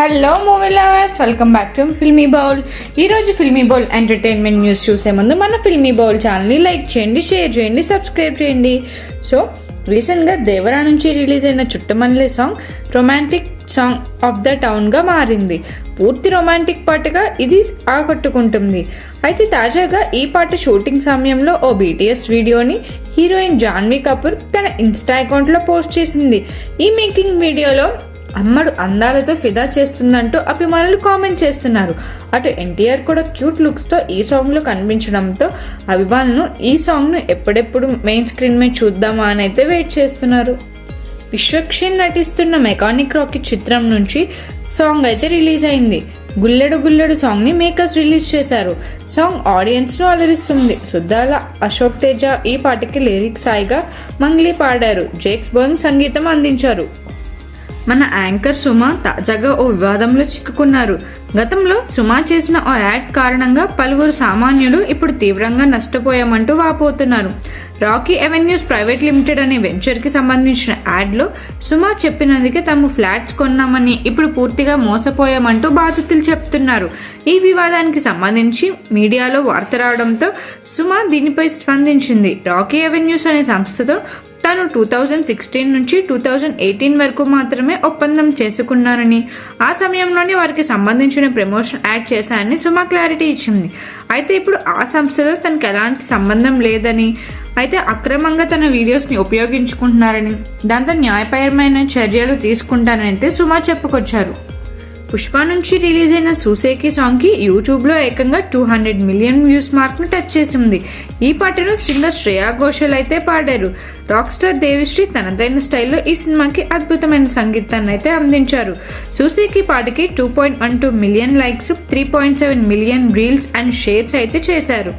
Hello movie lovers welcome back to filmy bowl ఈరోజు filmy bowl entertainment news చూసే ముందు మన ఫిల్మీ బౌల్ ఛానల్ని లైక్ చేయండి షేర్ చేయండి సబ్స్క్రైబ్ చేయండి. సో రీసెంట్గా దేవరా నుంచి రిలీజ్ అయిన Chuttamalle song romantic song of the టౌన్గా మారింది. పూర్తి రొమాంటిక్ పాటగా ఇది ఆకట్టుకుంటుంది. అయితే తాజాగా ఈ పాట షూటింగ్ సమయంలో ఓ బీటీఎస్ వీడియోని హీరోయిన్ జాన్వీ కపూర్ తన ఇన్స్టా అకౌంట్లో పోస్ట్ చేసింది. ఈ మేకింగ్ వీడియోలో అమ్మడు అందాలతో ఫిదా చేస్తుందంటూ అభిమానులు కామెంట్ చేస్తున్నారు. అటు ఎన్టీఆర్ కూడా క్యూట్ లుక్స్తో ఈ సాంగ్లో కనిపించడంతో అభిమానులు ఈ సాంగ్ను ఎప్పుడెప్పుడు మెయిన్ స్క్రీన్ మీద చూద్దామా అని అయితే వెయిట్ చేస్తున్నారు. విశ్వక్షిన్ నటిస్తున్న మెకానిక్ రాకెట్ చిత్రం నుంచి సాంగ్ అయితే రిలీజ్ అయింది. గుల్లెడు గుల్లెడు సాంగ్ని మేకర్స్ రిలీజ్ చేశారు. సాంగ్ ఆడియన్స్ను అలరిస్తుంది. సుద్దాల అశోక్ తేజ ఈ పాటకి లిరిక్స్ సాయిగా మంగ్లీ పాడారు. జేక్స్ బోన్ సంగీతం అందించారు. మన యాంకర్ సుమ తాజాగా ఓ వివాదంలో చిక్కుకున్నారు. గతంలో సుమ చేసిన ఓ యాడ్ కారణంగా పలువురు సామాన్యులు ఇప్పుడు తీవ్రంగా నష్టపోయామంటూ వాపోతున్నారు. రాకీ అవెన్యూస్ ప్రైవేట్ లిమిటెడ్ అనే వెంచర్కి సంబంధించిన యాడ్లో సుమ చెప్పినందుకే తాము ఫ్లాట్స్ కొన్నామని ఇప్పుడు పూర్తిగా మోసపోయామంటూ బాధితులు చెప్తున్నారు. ఈ వివాదానికి సంబంధించి మీడియాలో వార్త రావడంతో సుమ దీనిపై స్పందించింది. రాకీ అవెన్యూస్ అనే సంస్థతో తాను టూ థౌజండ్ సిక్స్టీన్ నుంచి టూ థౌజండ్ ఎయిటీన్ వరకు మాత్రమే ఒప్పందం చేసుకున్నారని ఆ సమయంలోనే వారికి సంబంధించిన ప్రమోషన్ యాడ్ చేశానని సుమా క్లారిటీ ఇచ్చింది. అయితే ఇప్పుడు ఆ సంస్థతో తనకు ఎలాంటి సంబంధం లేదని అయితే అక్రమంగా తన వీడియోస్ని ఉపయోగించుకుంటున్నారని దాంతో న్యాయపరమైన చర్యలు తీసుకుంటానని అయితే సుమా చెప్పుకొచ్చారు. పుష్ప నుంచి రిలీజ్ అయిన సూసేకి సాంగ్కి యూట్యూబ్లో ఏకంగా టూ హండ్రెడ్ మిలియన్ వ్యూస్ మార్క్ను టచ్ చేసింది. ఈ పాటను సింగర్ శ్రేయా ఘోషల్ అయితే పాడారు. రాక్ స్టార్ దేవిశ్రీ తనదైన స్టైల్లో ఈ సినిమాకి అద్భుతమైన సంగీతాన్ని అయితే అందించారు. సూసేకి పాటకి two point one two million likes three point seven million reels and shares అయితే చేశారు.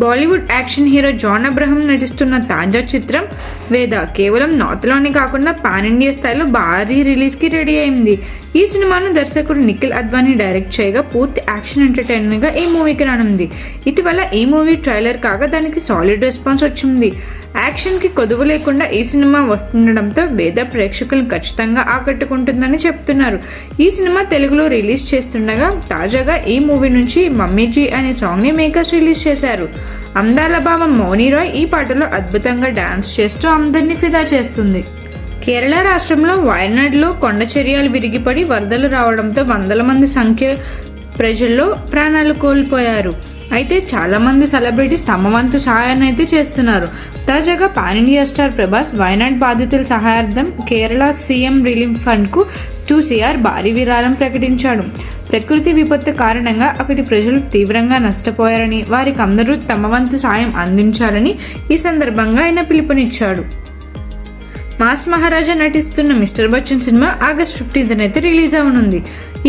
Bollywood action hero John Abraham నటిస్తున్న తాజా చిత్రం వేద కేవలం నార్త్లోనే కాకుండా పాన్ ఇండియా స్థాయిలో భారీ రిలీజ్కి రెడీ అయింది. ఈ సినిమాను దర్శకుడు నిఖిల్ అద్వానీ డైరెక్ట్ చేయగా పూర్తి యాక్షన్ ఎంటర్టైనర్గా ఈ మూవీకి రానుంది. ఇటీవల ఈ మూవీ ట్రైలర్ కాగా దానికి సాలిడ్ రెస్పాన్స్ వచ్చింది. యాక్షన్కి కొదువు లేకుండా ఈ సినిమా వస్తుండడంతో వేద ప్రేక్షకులను ఖచ్చితంగా ఆకట్టుకుంటుందని చెప్తున్నారు. ఈ సినిమా తెలుగులో రిలీజ్ చేస్తుండగా తాజాగా ఈ మూవీ నుంచి మమ్మీజీ అనే సాంగ్ని మేకర్స్ రిలీజ్ చేశారు. అందాల భామ మౌని రాయ్ ఈ పాటలో అద్భుతంగా డాన్స్ చేస్తూ అందరినీ ఫిదా చేస్తుంది. కేరళ రాష్ట్రంలో వయనాడ్లో కొండ చర్యలు విరిగిపడి వరదలు రావడంతో వందల మంది సంఖ్య ప్రజల్లో ప్రాణాలు కోల్పోయారు. అయితే చాలామంది సెలబ్రిటీస్ తమ వంతు సహాయాన్ని అయితే చేస్తున్నారు. తాజాగా pan India star Prabhas Wayanad బాధితుల సహాయార్థం కేరళ సీఎం రిలీఫ్ ఫండ్కు టూసీఆర్ టూ భారీ విరాళం ప్రకటించాడు. ప్రకృతి విపత్తు కారణంగా అక్కడి ప్రజలు తీవ్రంగా నష్టపోయారని వారికి అందరూ తమ వంతు సాయం అందించాలని ఈ సందర్భంగా ఆయన పిలుపునిచ్చాడు. మాస్ మహారాజా నటిస్తున్న mister Bachchan cinema August fifteenth అయితే రిలీజ్ అవనుంది.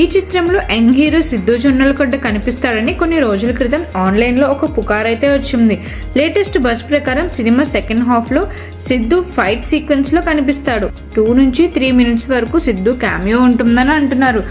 ఈ చిత్రంలో యంగ్ హీరో సిద్ధు జొన్నలకొడ్డ కనిపిస్తాడని కొన్ని రోజుల క్రితం ఆన్లైన్లో ఒక పుకార్ అయితే వచ్చింది. లేటెస్ట్ బస్ ప్రకారం సినిమా సెకండ్ హాఫ్లో సిద్ధు ఫైట్ సీక్వెన్స్లో కనిపిస్తాడు. టూ నుంచి త్రీ మినిట్స్ వరకు సిద్ధు క్యామియో ఉంటుందని అంటున్నారు.